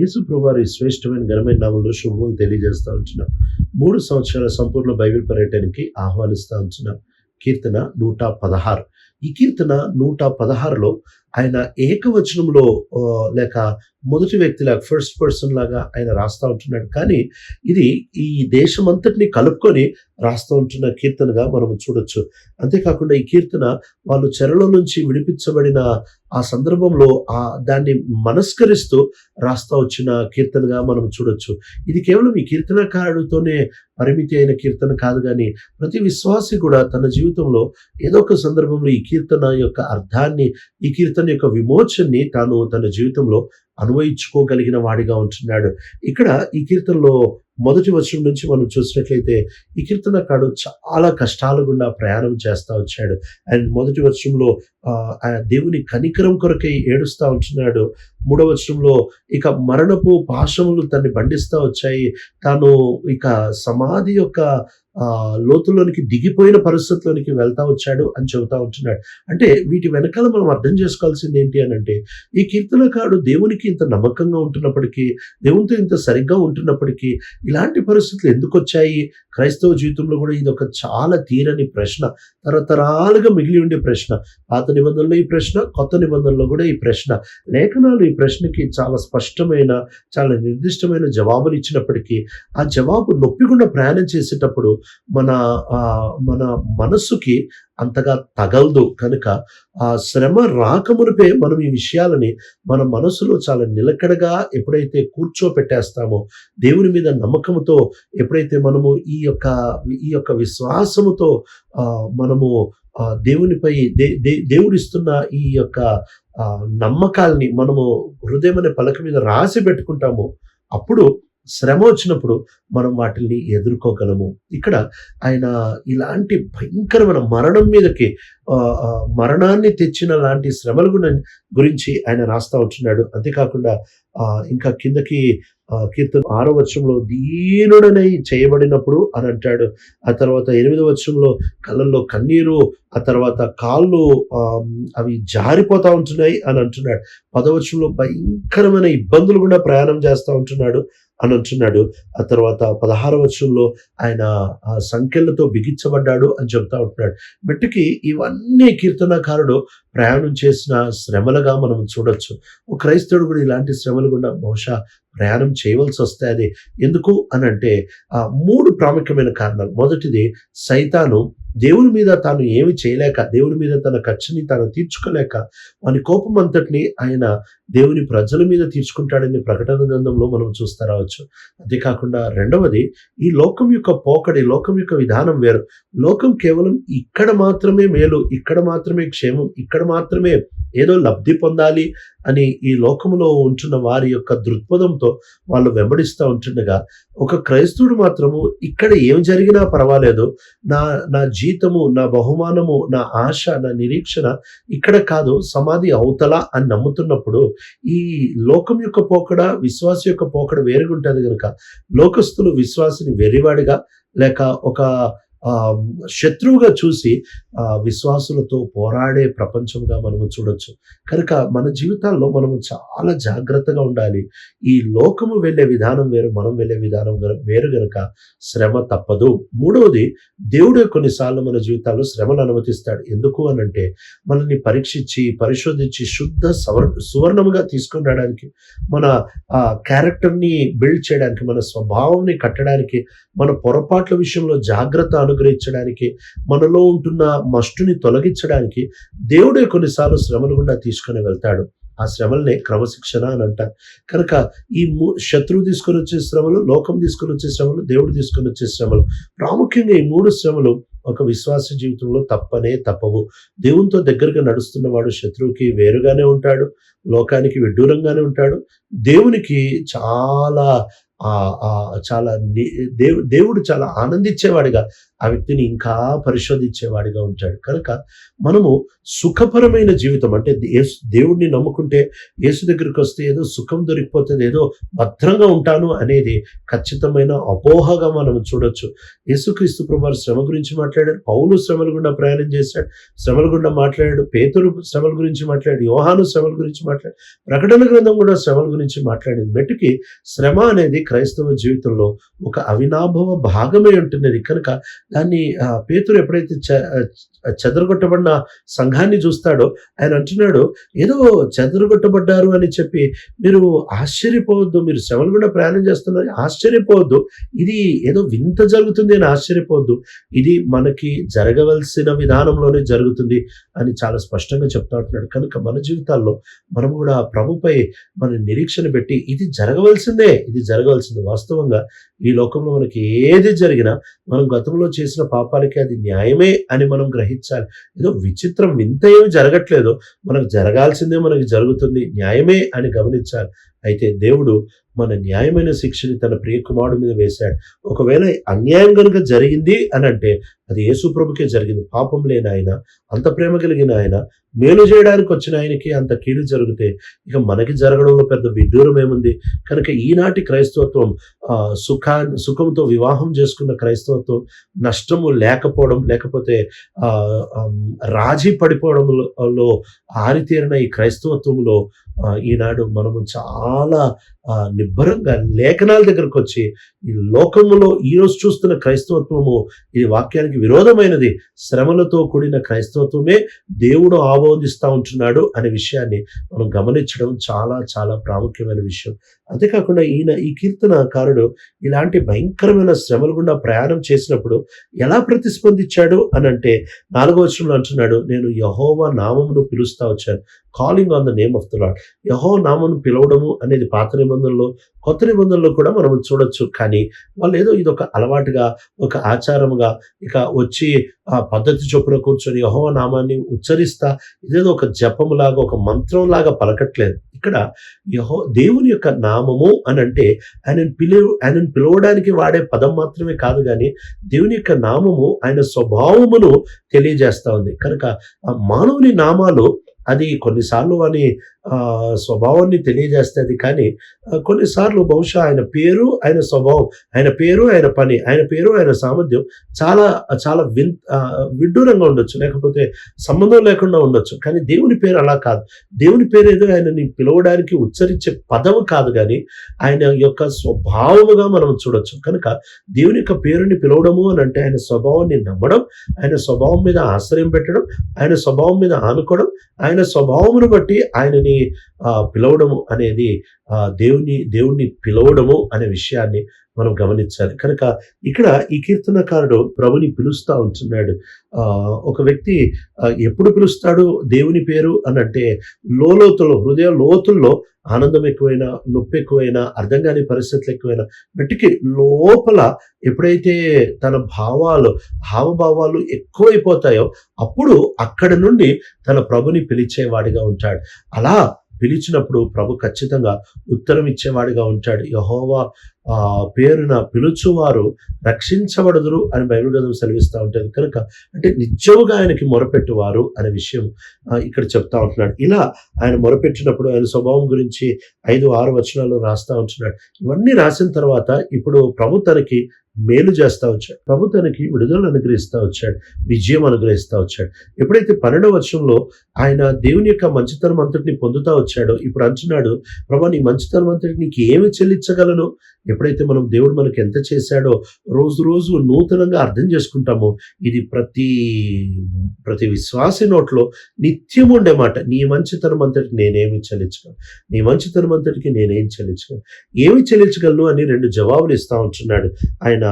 యేసు శ్రేష్టమైన ఘనమైన నామంలో శుభములు తెలియజేస్తా ఉంటున్నాం. మూడు సంవత్సరాల సంపూర్ణ బైబిల్ పర్యటనకి ఆహ్వానిస్తా ఉంటున్నాం. కీర్తన నూట పదహారు. ఈ కీర్తన నూట పదహారులో ఆయన ఏకవచనంలో లేక మొదటి వ్యక్తి లాగా ఫస్ట్ పర్సన్ లాగా ఆయన రాస్తా ఉంటున్నాడు. కానీ ఇది ఈ దేశమంతటిని కలుపుకొని రాస్తూ ఉంటున్న కీర్తనగా మనం చూడొచ్చు. అంతేకాకుండా ఈ కీర్తన వాళ్ళు చెరలో నుంచి విడిపించబడిన ఆ సందర్భంలో ఆ దాన్ని మనస్కరిస్తూ రాస్తా వచ్చిన కీర్తనగా మనం చూడొచ్చు. ఇది కేవలం ఈ కీర్తనకారుడితోనే పరిమితి అయిన కీర్తన కాదు కానీ ప్రతి విశ్వాసి కూడా తన జీవితంలో ఏదో ఒక సందర్భంలో ఈ కీర్తన యొక్క అర్థాన్ని ఈ కీర్తన యొక్క విమోచనని తాను తన జీవితంలో అనువయించుకోగలిగిన వాడిగా ఉంటున్నాడు. ఇక్కడ ఈ కీర్తనలో మొదటి వచనం నుంచి మనం చూసినట్లయితే ఈ కీర్తనకాడు చాలా కష్టాల గుండా ప్రయాణం చేస్తా వచ్చాడు. అండ్ మొదటి వచనంలో ఆయన దేవుని కనికరం కొరకై ఏడుస్తా ఉంటున్నాడు. మూడవ వచనంలో ఇక మరణపు పాశములు తన్ని బండిస్తూ వచ్చాయి. తాను ఇక సమాధి యొక్క లోతుల్లోనికి దిగిపోయిన పరిస్థితుల్లోనికి వెళ్తా వచ్చాడు అని చెబుతా ఉంటున్నాడు. అంటే వీటి వెనకాల మనం అర్థం చేసుకోవాల్సింది ఏంటి అని అంటే ఈ కీర్తనకారుడు దేవునికి ఇంత నమ్మకంగా ఉంటున్నప్పటికీ దేవునితో ఇంత సరిగ్గా ఉంటున్నప్పటికీ ఇలాంటి పరిస్థితులు ఎందుకు వచ్చాయి? క్రైస్తవ జీవితంలో కూడా ఇది ఒక చాలా తీరని ప్రశ్న. తరతరాలుగా మిగిలి ఉండే ప్రశ్న. పాత నిబంధనలో ఈ ప్రశ్న కొత్త నిబంధనలో కూడా ఈ ప్రశ్న. లేఖనాలు ఈ ప్రశ్నకి చాలా స్పష్టమైన చాలా నిర్దిష్టమైన జవాబులు ఇచ్చినప్పటికీ ఆ జవాబు నొప్పికుండా ప్రయాణం చేసేటప్పుడు మన మన మనస్సుకి అంతగా తగలదు. కనుక ఆ శ్రమ రాకమునిపే మనం ఈ విషయాలని మన మనసులో చాలా నిలకడగా ఎప్పుడైతే కూర్చోపెట్టేస్తామో దేవుని మీద నమ్మకంతో ఎప్పుడైతే మనము ఈ యొక్క ఈ యొక్క విశ్వాసముతో మనము దేవునిపై దే దే- దేవుడిస్తున్న ఈ యొక్క నమ్మకాల్ని మనము హృదయం అనే పలక మీద రాసి పెట్టుకుంటాము. అప్పుడు శ్రమ వచ్చినప్పుడు మనం వాటిని ఎదుర్కోగలము. ఇక్కడ ఆయన ఇలాంటి భయంకరమైన మరణం మీదకి ఆ, మరణాన్ని తెచ్చిన లాంటి శ్రమల గురించి ఆయన రాస్తా ఉంటున్నాడు. అంతేకాకుండా ఆ, ఇంకా కిందకి కీర్తన ఆరో వచ్చంలో దీనుడనై చేయబడినప్పుడు అని అంటాడు. ఆ తర్వాత ఎనిమిదో వచ్చంలో కళ్ళల్లో కన్నీరు ఆ తర్వాత కాళ్ళు ఆ, అవి జారిపోతా ఉంటున్నాయి అని అంటున్నాడు. పదవచనంలో భయంకరమైన ఇబ్బందులు కూడా ప్రయాణం చేస్తూ ఉంటున్నాడు అని అంటున్నాడు. ఆ తర్వాత పదహార వచనంలో ఆయన ఆ సంఖ్యలతో బిగించబడ్డాడు అని చెప్తా ఉంటున్నాడు. మెట్టుకి ఇవన్నీ కీర్తనకారుడు ప్రయాణం చేసిన శ్రమలుగా మనం చూడొచ్చు. క్రైస్తవుడు కూడా ఇలాంటి శ్రమలు గుండా బహుశా ప్రయాణం చేయవలసి వస్తే అది ఎందుకు అని అంటే ఆ మూడు ప్రాముఖ్యమైన కారణాలు. మొదటిది సైతాను దేవుని మీద తాను ఏమి చేయలేక దేవుని మీద తన ఖర్చుని తాను తీర్చుకోలేక వాని కోపం అంతటిని ఆయన దేవుని ప్రజల మీద తీర్చుకుంటాడని ప్రకటన గ్రంథంలో మనం చూస్తా రావచ్చు. అంతేకాకుండా రెండవది ఈ లోకం యొక్క పోకడి లోకం యొక్క విధానం వేరు. లోకం కేవలం ఇక్కడ మాత్రమే మేలు ఇక్కడ మాత్రమే క్షేమం ఇక్కడ మాత్రమే ఏదో లబ్ధి పొందాలి అని ఈ లోకములో ఉంటున్న వారి యొక్క దృక్పథంతో వాళ్ళు వెంబడిస్తూ ఉంటుండగా ఒక క్రైస్తవుడు మాత్రము ఇక్కడ ఏం జరిగినా పర్వాలేదు. నా నా జీతము నా బహుమానము నా ఆశ నా నిరీక్షణ ఇక్కడ కాదు సమాధి అవతల అని నమ్ముతున్నప్పుడు ఈ లోకం యొక్క పోకడ విశ్వాస యొక్క పోకడ వేరుగా ఉంటుంది కనుక లోకస్తులు విశ్వాసిని వెర్రివాడిగా లేక ఒక శత్రువుగా చూసి విశ్వాసులతో పోరాడే ప్రపంచంగా మనము చూడొచ్చు. కనుక మన జీవితాల్లో మనము చాలా జాగ్రత్తగా ఉండాలి. ఈ లోకము వెళ్ళే విధానం వేరు మనం వెళ్ళే విధానం వేరు గనక శ్రమ తప్పదు. మూడవది దేవుడే కొన్నిసార్లు మన జీవితాల్లో శ్రమను అనుమతిస్తాడు. ఎందుకు అని అంటే మనల్ని పరీక్షించి పరిశోధించి శుద్ధ సవర్ సువర్ణముగా తీసుకొని రావడానికి మన క్యారెక్టర్ని బిల్డ్ చేయడానికి మన స్వభావంని కట్టడానికి మన పొరపాట్ల విషయంలో జాగ్రత్త అనుగ్రహించడానికి మనలో ఉంటున్న మష్టుని తొలగించడానికి దేవుడే కొన్నిసార్లు శ్రమలు గుండా తీసుకొని వెళ్తాడు. ఆ శ్రమల్ని క్రమశిక్షణ అని అంటారు కనుక ఈ మూ- శత్రువు తీసుకొని వచ్చే శ్రమలు లోకం తీసుకొని వచ్చే శ్రమలు దేవుడు తీసుకొని వచ్చే శ్రమలు ప్రాముఖ్యంగా ఈ మూడు శ్రమలు ఒక విశ్వాస జీవితంలో తప్పనే తప్పవు. దేవునితో దగ్గరగా నడుస్తున్న వాడు శత్రువుకి వేరుగానే ఉంటాడు లోకానికి విడ్డూరంగానే ఉంటాడు. దేవునికి చాలా ఆ ఆ చాలా దేవు దేవుడు చాలా ఆనందించేవాడిగా ఆ వ్యక్తిని ఇంకా పరిశోధించేవాడిగా ఉంటాడు. కనుక మనము సుఖపరమైన జీవితం అంటే దేవుడిని నమ్ముకుంటే యేసు దగ్గరికి వస్తే ఏదో సుఖం దొరికిపోతుంది ఏదో భద్రంగా ఉంటాను అనేది ఖచ్చితమైన అపోహగా మనం చూడొచ్చు. యేసుక్రీస్తు ప్రభు శ్రమ గురించి మాట్లాడాడు పౌలు శ్రమల గుండా ప్రయాణం చేశాడు శ్రమల గుండా మాట్లాడాడు పేతురు శ్రమల గురించి మాట్లాడాడు యోహాను శ్రమల గురించి మాట్లాడాడు ప్రకటన గ్రంథం కూడా శ్రమల గురించి మాట్లాడింది. మెట్టుకి శ్రమ అనేది క్రైస్తవ జీవితంలో ఒక అవినాభవ భాగమే ఉంటున్నది. కనుక దాన్ని ఆ, పేతురు ఎప్పుడైతే చ- చెదరగొట్టబడిన సంఘాన్ని చూస్తాడో ఆయన అంటున్నాడు ఏదో చెదరగొట్టబడ్డారు అని చెప్పి మీరు ఆశ్చర్యపోవద్దు మీరు శ్రమలు కూడా ప్రయాణం చేస్తున్నారు ఆశ్చర్యపోవద్దు. ఇది ఏదో వింత జరుగుతుంది అని ఆశ్చర్యపోవద్దు. ఇది మనకి జరగవలసిన విధానంలోనే జరుగుతుంది అని చాలా స్పష్టంగా చెప్తా ఉంటున్నాడు. కనుక మన జీవితాల్లో మనం కూడా ప్రభుపై మన నిరీక్షణ పెట్టి ఇది జరగవలసిందే ఇది జరగవలసిందే. వాస్తవంగా ఈ లోకంలో మనకి ఏది జరిగినా మనం గతంలో చేసిన పాపాలకి అది న్యాయమే అని మనం గ్రహించాలి. ఏదో విచిత్రం వింత ఏమి జరగట్లేదు మనకు జరగాల్సిందే మనకి జరుగుతుంది న్యాయమే అని గమనించాలి. అయితే దేవుడు మన న్యాయమైన శిక్షని తన ప్రియకుమారుడు మీద వేశాడు. ఒకవేళ అన్యాయం కనుక జరిగింది అని అంటే అది యేసు ప్రభుకే జరిగింది. పాపం లేని ఆయన అంత ప్రేమ కలిగిన ఆయన మేలు చేయడానికి వచ్చిన ఆయనకి అంత కీడు జరిగితే ఇక మనకి జరగడంలో పెద్ద విడ్డూరం ఏముంది? కనుక ఈనాటి క్రైస్తవత్వం సుఖా సుఖంతో వివాహం చేసుకున్న క్రైస్తవత్వం నష్టము లేకపోవడం లేకపోతే రాజీ పడిపోవడంలో ఆరితేరిన ఈ క్రైస్తవత్వంలో ఈనాడు మనము చాలా నిబ్బరంగా లేఖనాల దగ్గరకు వచ్చి ఈ లోకములో ఈ రోజు చూస్తున్న క్రైస్తవత్వము ఈ వాక్యానికి విరోధమైనది. శ్రమలతో కూడిన క్రైస్తవత్వమే దేవుడు ఆమోదిస్తూ ఉంటున్నాడు అనే విషయాన్ని మనం గమనించడం చాలా చాలా ప్రాముఖ్యమైన విషయం. అంతేకాకుండా ఈయన ఈ కీర్తనకారుడు ఇలాంటి భయంకరమైన శ్రమల గుండా ప్రయాణం చేసినప్పుడు ఎలా ప్రతిస్పందించాడు అని అంటే నాలుగో వచనంలో అంటున్నాడు నేను యహోవా నామమును పిలుస్తా వచ్చాను. Calling on the name of the lord యహో నామను పిలవడము అనేది పాత నిబంధనలో కొత్త నిబంధనలో కూడా మనం చూడొచ్చు. కానీ వాళ్ళు ఏదో ఇది ఒక అలవాటుగా ఒక ఆచారముగా ఇక వచ్చి ఆ పద్ధతి చొప్పున కూర్చొని యహో నామాన్ని ఉచ్చరిస్తా ఇదేదో ఒక జపములాగా ఒక మంత్రంలాగా పలకట్లేదు. ఇక్కడ యహో దేవుని యొక్క నామము అని అంటే ఆయనను పిలువ ఆయనను పిలవడానికి వాడే పదం మాత్రమే కాదు కానీ దేవుని యొక్క నామము ఆయన స్వభావమును తెలియజేస్తా ఉంది. కనుక ఆ మానవుని నామాలు అది కొన్నిసార్లు అని ఆ, స్వభావాన్ని తెలియజేస్తుంది కానీ కొన్నిసార్లు బహుశా ఆయన పేరు ఆయన స్వభావం ఆయన పేరు ఆయన పని ఆయన పేరు ఆయన సామర్థ్యం చాలా చాలా విన్ విడ్డూరంగా ఉండొచ్చు. లేకపోతే సంబంధం లేకుండా ఉండొచ్చు. కానీ దేవుని పేరు అలా కాదు. దేవుని పేరు ఏదో ఆయనని పిలవడానికి ఉచ్చరించే పదం కాదు కానీ ఆయన యొక్క స్వభావముగా మనం చూడొచ్చు. కనుక దేవుని యొక్క పేరుని పిలవడము అని అంటే ఆయన స్వభావాన్ని నమ్మడం ఆయన స్వభావం మీద ఆశ్రయం పెట్టడం ఆయన స్వభావం మీద ఆనుకోవడం ఆయన స్వభావమును బట్టి ఆయనని ఆ, పిలవడము అనేది ఆ, దేవుని దేవుణ్ణి పిలవడము అనే విషయాన్ని మనం గమనించాలి. కనుక ఇక్కడ ఈ కీర్తనకారుడు ప్రభుని పిలుస్తా ఉంటున్నాడు. ఒక వ్యక్తి ఎప్పుడు పిలుస్తాడు? దేవుని పేరు అని అంటే లోతుల్లో హృదయ లోతుల్లో ఆనందం ఎక్కువైనా నొప్పి ఎక్కువైనా అర్థం కాని పరిస్థితులు ఎక్కువైనా మట్టికి లోపల ఎప్పుడైతే తన భావాలు హావభావాలు ఎక్కువైపోతాయో అప్పుడు అక్కడ నుండి తన ప్రభుని పిలిచేవాడిగా ఉంటాడు. అలా పిలిచినప్పుడు ప్రభు ఖచ్చితంగా ఉత్తరం ఇచ్చేవాడిగా ఉంటాడు. యహోవా పేరున పిలుచువారు రక్షించబడదురు అని బైబిల్ గ్రంథం సెలవిస్తూ ఉంటుంది. కనుక అంటే నిత్యముగా ఆయనకి మొరపెట్టువారు అనే విషయం ఇక్కడ చెప్తా ఉంటున్నాడు. ఇలా ఆయన మొరపెట్టినప్పుడు ఆయన స్వభావం గురించి ఐదు ఆరు వచనాలు రాస్తా ఉంటున్నాడు. ఇవన్నీ రాసిన తర్వాత ఇప్పుడు ప్రభు తనకి మేలు చేస్తా వచ్చాడు. ప్రభు తనకి విడుదల అనుగ్రహిస్తూ వచ్చాడు. విజయం అనుగ్రహిస్తూ వచ్చాడు. ఎప్పుడైతే పన్నెండవ వర్షంలో ఆయన దేవుని యొక్క మంచితనం అంతటిని పొందుతా వచ్చాడో ఇప్పుడు అంటున్నాడు ప్రభా నీ మంచితనం అంతటి నీకు ఏమి చెల్లించగలను? ఎప్పుడైతే మనం దేవుడు మనకి ఎంత చేశాడో రోజు రోజు నూతనంగా అర్థం చేసుకుంటామో ఇది ప్రతి ప్రతి విశ్వాసి నోట్లో నిత్యం ఉండే మాట. నీ మంచితనం అంతటికి నేనేమి చెల్లించగలను? నీ మంచితనం అంతటికి నేనేం చెల్లించగలను? ఏమి చెల్లించగలను అని రెండు జవాబులు ఇస్తా ఉంటున్నాడు. ఆయన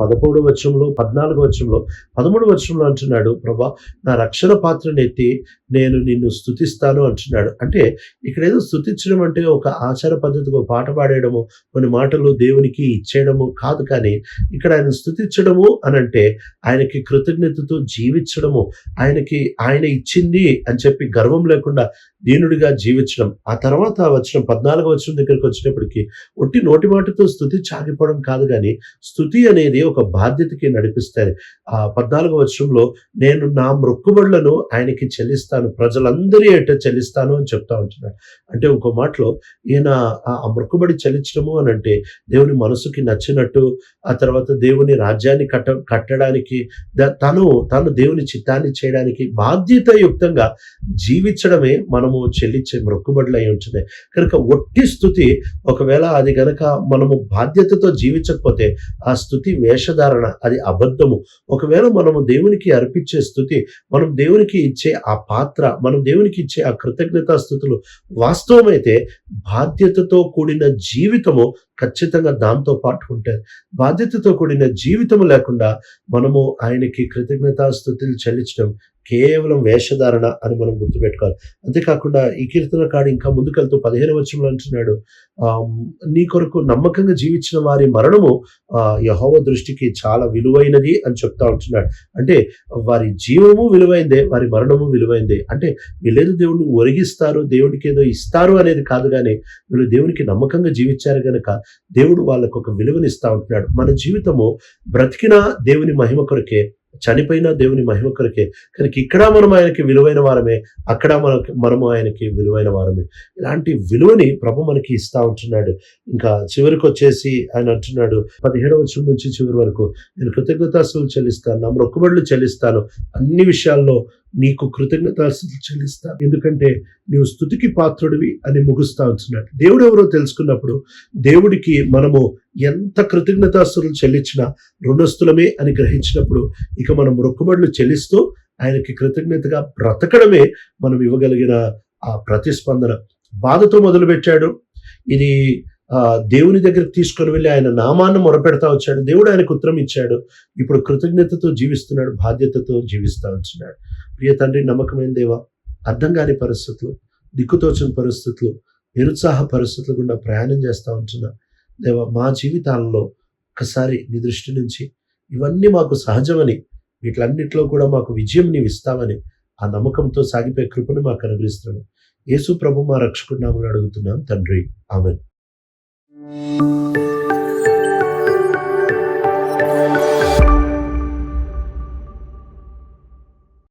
పదమూడు వచ్చంలో పద్నాలుగు వచ్చంలో పదమూడు వచ్చంలో అంటున్నాడు ప్రభా నా రక్షణ పాత్రను ఎత్తి నేను నిన్ను స్థుతిస్తాను అంటున్నాడు. అంటే ఇక్కడ ఏదో స్థుతించడం అంటే ఒక ఆచార పద్ధతికి పాట పాడేయడము కొన్ని మాటలు దేవునికి ఇచ్చేయడము కాదు కానీ ఇక్కడ ఆయన స్థుతించడము అని అంటే ఆయనకి కృతజ్ఞతతో జీవించడము ఆయనకి ఆయన ఇచ్చింది అని చెప్పి గర్వం లేకుండా దీనుడిగా జీవించడం ఆ తర్వాత వచ్చిన పద్నాలుగు వచ్చిన దగ్గరికి వచ్చినప్పటికీ ఒట్టి నోటి మాటతో స్థుతి చాగిపోవడం కాదు కానీ స్థుతి అనేది ఒక బాధ్యతకి నడిపిస్తుంది ఆ పద్నాలుగు వచ్చంలో నేను నా మొక్కుబడులను ఆయనకి చెల్లిస్తాను ప్రజలందరి ఎట చెల్లిస్తాను అని చెప్తా ఉంటున్నాడు. అంటే ఇంకో మాటలో ఈయన ఆ మృక్కుబడి మొక్కుబడి చెల్లించడము అని అంటే దేవుని మనసుకి నచ్చినట్టు ఆ తర్వాత దేవుని రాజ్యాన్ని కట్ట కట్టడానికి తను తను దేవుని చిత్తాన్ని చేయడానికి బాధ్యతాయుక్తంగా జీవించడమే మనం మనము చెల్లించే మొక్కుబడులు అయి ఉంటున్నాయి కనుక ఒట్టి స్థుతి ఒకవేళ అది గనక మనము బాధ్యతతో జీవించకపోతే ఆ స్థుతి వేషధారణ అది అబద్ధము. ఒకవేళ మనము దేవునికి అర్పించే స్థుతి మనం దేవునికి ఇచ్చే ఆ పాత్ర మనం దేవునికి ఇచ్చే ఆ కృతజ్ఞతా స్థుతులు వాస్తవమైతే బాధ్యతతో కూడిన జీవితము ఖచ్చితంగా దాంతో పాటు ఉంటే బాధ్యతతో కూడిన జీవితము లేకుండా మనము ఆయనకి కృతజ్ఞతాస్థుతులు చెల్లించడం కేవలం వేషధారణ అని మనం గుర్తుపెట్టుకోవాలి. అంతేకాకుండా ఈ కీర్తన కాడు ఇంకా ముందుకెళ్తూ పదిహేను వచ్చంలో అంటున్నాడు నీ కొరకు నమ్మకంగా జీవించిన వారి మరణము యహోవ దృష్టికి చాలా విలువైనది అని చెప్తా ఉంటున్నాడు. అంటే వారి జీవము విలువైందే వారి మరణము విలువైందే. అంటే వీళ్ళేదో దేవుడిని ఒరిగిస్తారు దేవుడికి ఏదో ఇస్తారు అనేది కాదు కానీ వీళ్ళు దేవునికి నమ్మకంగా జీవించారు కనుక దేవుడు వాళ్ళకు ఒక విలువనిస్తా ఉంటున్నాడు. మన జీవితము బ్రతికిన దేవుని మహిమ కొరకే చనిపోయిన దేవుని మహిమ కొరకే కనుక ఇక్కడ మనం ఆయనకి విలువైన వారమే అక్కడ మనకి మనము ఆయనకి విలువైన వారమే. ఇలాంటి విలువని ప్రభు మనకి ఇస్తా ఉంటున్నాడు. ఇంకా చివరికి వచ్చేసి ఆయన అంటున్నాడు పదిహేడవ వచనం నుంచి చివరి వరకు నేను కృతజ్ఞతాస్తులు చెల్లిస్తాను నా మొక్కుబడులు చెల్లిస్తాను అన్ని విషయాల్లో నీకు కృతజ్ఞతాస్తులు చెల్లిస్తాను. ఎందుకంటే నీవు స్థుతికి పాత్రుడివి అని ముగుస్తా వచ్చినట్టు. దేవుడు ఎవరో తెలుసుకున్నప్పుడు దేవుడికి మనము ఎంత కృతజ్ఞతాస్తులు చెల్లించినా రుణస్థులమే అని గ్రహించినప్పుడు ఇక మనం మొక్కుబడులు చెల్లిస్తూ ఆయనకి కృతజ్ఞతగా బ్రతకడమే మనం ఇవ్వగలిగిన ఆ ప్రతిస్పందన. బాధతో మొదలుపెట్టాడు. ఇది దేవుని దగ్గరికి తీసుకొని వెళ్ళి ఆయన నామాన్ని మొరపెడతా వచ్చాడు. దేవుడు ఆయనకు ఉత్తరం ఇచ్చాడు. ఇప్పుడు కృతజ్ఞతతో జీవిస్తున్నాడు బాధ్యతతో జీవిస్తా వచ్చినాడు ప్రియ తండ్రి నమ్మకమైన దేవా అర్థం కాని పరిస్థితులు దిక్కుతోచని పరిస్థితులు నిరుత్సాహ పరిస్థితులు గుండా ప్రయాణం చేస్తూ ఉంటున్నా. దేవ మా జీవితాలలో ఒకసారి నీ దృష్టి నుంచి ఇవన్నీ మాకు సహజమని వీటిలన్నిటిలో కూడా మాకు విజయం నీవు ఇస్తావని ఆ నమ్మకంతో సాగిపోయే కృపను మాకు అనుగ్రహిస్తున్నాను యేసు ప్రభు మా రక్షకున్నామని అడుగుతున్నాం తండ్రి. ఆమెన్.